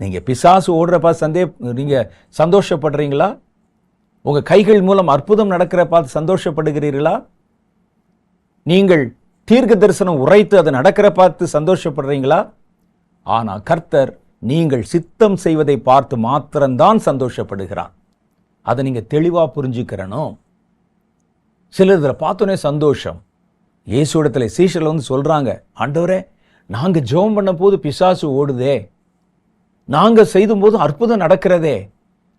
நீங்கள் பிசாசு ஓடுறப்ப சந்தே நீங்கள் சந்தோஷப்படுறீங்களா? உங்கள் கைகள் மூலம் அற்புதம் நடக்கிற பார்த்து சந்தோஷப்படுகிறீர்களா? நீங்கள் தீர்க்க தரிசனம் உரைத்து அது நடக்கிற பார்த்து சந்தோஷப்படுறீங்களா? ஆனால் கர்த்தர் நீங்கள் சித்தம் செய்வதை பார்த்து மாத்திரம்தான் சந்தோஷப்படுகிறார். அதை நீங்கள் தெளிவாக புரிஞ்சுக்கிறணும். சிலர் இதில் பார்த்தோன்னே சந்தோஷம். இயேசுடத்தில் சீஷரில் வந்து சொல்கிறாங்க ஆண்டவரே நாங்கள் ஜெபம் பண்ண போது பிசாசு ஓடுதே. நாங்கள் செய்தும் போது அற்புதம் நடக்கிறதே.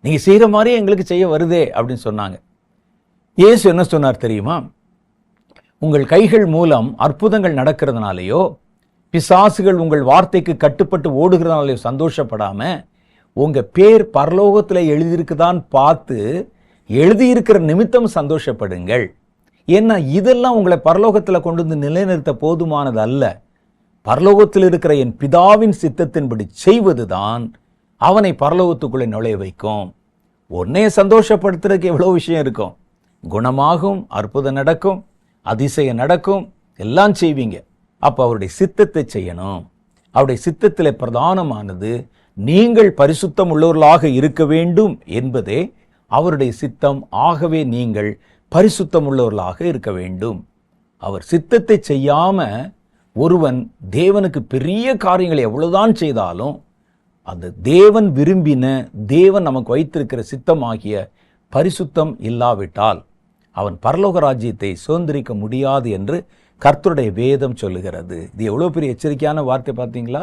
நீங்கள் செய்கிற மாதிரியே எங்களுக்கு செய்ய வருதே அப்படின்னு சொன்னாங்க. இயேசு என்ன சொன்னார் தெரியுமா? உங்கள் கைகள் மூலம் அற்புதங்கள் நடக்கிறதுனாலையோ பிசாசுகள் உங்கள் வார்த்தைக்கு கட்டுப்பட்டு ஓடுகிறதுனாலையோ சந்தோஷப்படாமல் உங்கள் பேர் பரலோகத்தில் எழுதியிருக்குதான் பார்த்து எழுதியிருக்கிற நிமித்தம் சந்தோஷப்படுங்கள். ஏன்னா இதெல்லாம் உங்களை பரலோகத்தில் கொண்டு வந்து நிலைநிறுத்த போதுமானது அல்ல பரலோகத்தில் இருக்கிற என் பிதாவின் சித்தத்தின்படி செய்வதுதான் அவனை பரலோகத்துக்குள்ளே நுழைய வைக்கும். உன்னைய சந்தோஷப்படுத்துறதுக்கு எவ்வளோ விஷயம் இருக்கும்? குணமாகும் அற்புதம் நடக்கும் அதிசயம் நடக்கும் எல்லாம் செய்வீங்க. அப்போ அவருடைய சித்தத்தை செய்யணும். அவருடைய சித்தத்தில் பிரதானமானது நீங்கள் பரிசுத்தம் உள்ளவர்களாக இருக்க வேண்டும் என்பதே அவருடைய சித்தம். ஆகவே நீங்கள் பரிசுத்தம் உள்ளவர்களாக இருக்க வேண்டும். அவர் சித்தத்தை செய்யாமல் ஒருவன் தேவனுக்கு பெரிய காரியங்களை எவ்வளோதான் செய்தாலும் அந்த தேவன் விரும்பின தேவன் நமக்கு வைத்திருக்கிற சித்தமாகிய பரிசுத்தம் இல்லாவிட்டால் அவன் பரலோக ராஜ்யத்தை சுதந்திரிக்க முடியாது என்று கர்த்தருடைய வேதம் சொல்லுகிறது. இது எவ்வளோ பெரிய எச்சரிக்கையான வார்த்தை பார்த்தீங்களா?